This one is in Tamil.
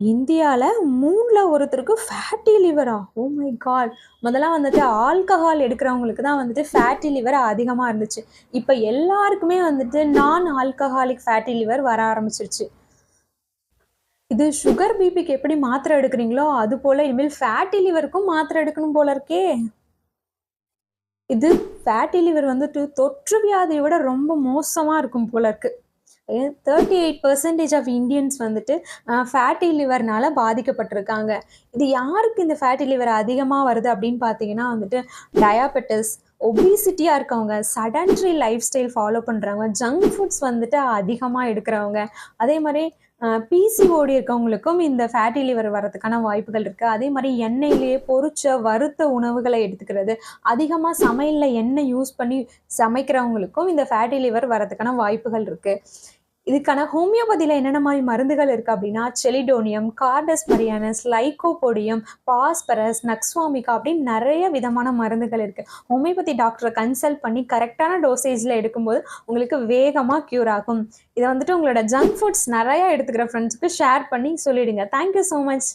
இந்தியாவில் மூணில் ஒருத்தருக்கு ஃபேட்டி லிவரா ஓ மை காட் முதல்ல வந்துட்டு ஆல்கஹால் எடுக்கிறவங்களுக்கு தான் வந்துட்டு ஃபேட்டி லிவர் அதிகமாக இருந்துச்சு. இப்போ எல்லாருக்குமே வந்துட்டு நான் ஆல்கஹாலிக் ஃபேட்டி லிவர் வர ஆரம்பிச்சிருச்சு. இது சுகர் பிபிக்கு எப்படி மாத்திரை எடுக்கிறீங்களோ அது போல் இனிமேல் ஃபேட்டி லிவருக்கும் மாத்திரை எடுக்கணும் போல இருக்கே. இது ஃபேட்டி லிவர் வந்துட்டு தொற்று வியாதியை விட ரொம்ப மோசமாக இருக்கும் போல இருக்குது thirty eight percentage of Indians வந்துட்டு ஃபேட்டி லிவர்னால பாதிக்கப்பட்டிருக்காங்க. இது யாருக்கு இந்த ஃபேட்டி லிவர் அதிகமாக வருது அப்படின்னு பார்த்தீங்கன்னா வந்துட்டு டயாபெட்டிஸ் ஒபிசிட்டியாக இருக்கவங்க சடன்ட்ரி லைஃப் ஸ்டைல் ஃபாலோ பண்ணுறவங்க ஜங்க் ஃபுட்ஸ் வந்துட்டு அதிகமாக எடுக்கிறவங்க. அதே மாதிரி பிசிஓடி இருக்கவங்களுக்கும் இந்த ஃபேட்டி லிவர் வரதுக்கான வாய்ப்புகள் இருக்குது அதே மாதிரி எண்ணெயிலேயே பொறிச்ச வறுத்த உணவுகளை எடுத்துக்கிறது. அதிகமாக சமையலில் எண்ணெய் யூஸ் பண்ணி சமைக்கிறவங்களுக்கும் இந்த ஃபேட்டி லிவர் வரதுக்கான வாய்ப்புகள் இருக்குது இதுக்கான ஹோமியோபதியில் என்னென்ன மாதிரி மருந்துகள் இருக்குது அப்படின்னா chelidonium carduus marianus lycopodium phosphorus nux vomica அப்படின்னு நிறைய விதமான மருந்துகள் இருக்குது ஹோமியோபதி டாக்டரை கன்சல்ட் பண்ணி கரெக்டான டோசேஜில் எடுக்கும்போது உங்களுக்கு வேகமாக க்யூர் ஆகும். இதை வந்துட்டு உங்களோட ஜங்க் ஃபுட்ஸ் நிறையா எடுத்துக்கிற ஃப்ரெண்ட்ஸுக்கு ஷேர் பண்ணி சொல்லிடுங்க. Thank you so much